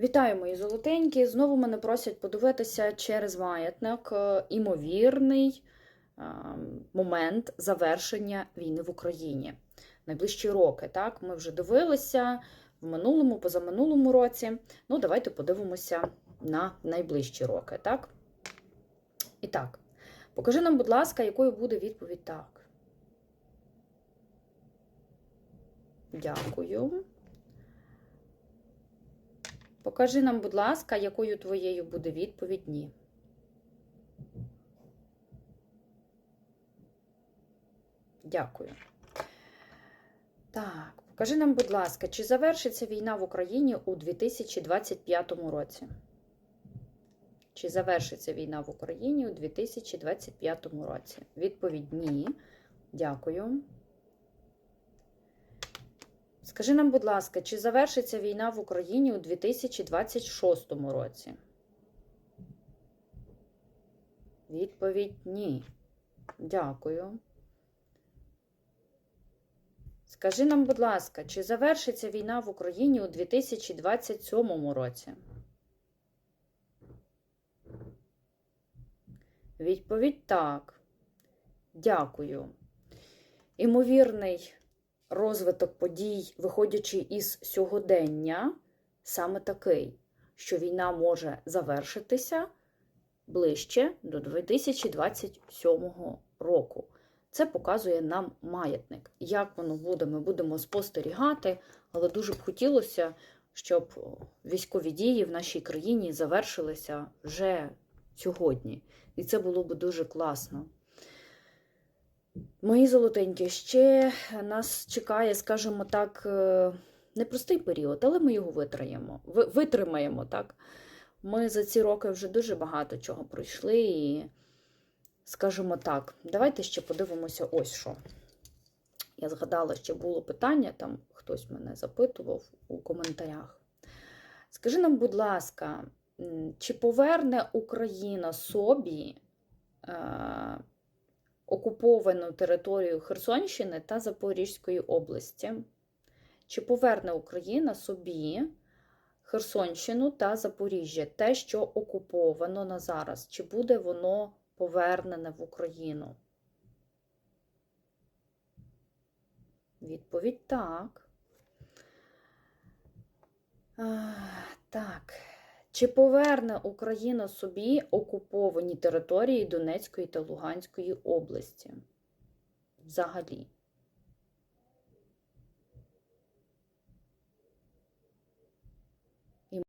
Вітаю, мої золотенькі. Знову мене просять подивитися через маятник е, імовірний е, момент завершення війни в Україні. Найближчі роки. Так, ми вже дивилися в минулому, позаминулому році. Ну, давайте подивимося на найближчі роки. Так? І так, покажи нам, будь ласка, якою буде відповідь так. Дякую. Покажи нам, будь ласка, якою твоєю буде відповідь ні. Дякую. Так, покажи нам, будь ласка, чи завершиться війна в Україні у 2025 році? Чи завершиться війна в Україні у 2025 році? Відповідь ні. Дякую. Скажи нам, будь ласка, чи завершиться війна в Україні у 2026 році? Відповідь ні. Дякую. Скажи нам, будь ласка, чи завершиться війна в Україні у 2027 році? Відповідь так. Дякую. Імовірний розвиток подій, виходячи із сьогодення, саме такий, що війна може завершитися ближче до 2027 року. Це показує нам маятник. Як воно буде, ми будемо спостерігати, але дуже б хотілося, щоб військові дії в нашій країні завершилися вже сьогодні. І це було б дуже класно. Мої золотенькі, ще нас чекає, скажімо так, е, непростий період, але ми його витримаємо. Витримаємо, так? Ми за ці роки вже дуже багато чого пройшли, і, скажімо так, давайте ще подивимося ось що. Я згадала, ще було питання, там хтось мене запитував у коментарях. Скажи нам, будь ласка, чи поверне Україна собі? Окуповану територію Херсонщини та Запорізької області. Чи поверне Україна собі Херсонщину та Запоріжжя, те, що окуповано на зараз? Чи буде воно повернене в Україну? Відповідь так. Чи поверне Україна собі окуповані території Донецької та Луганської області? Взагалі.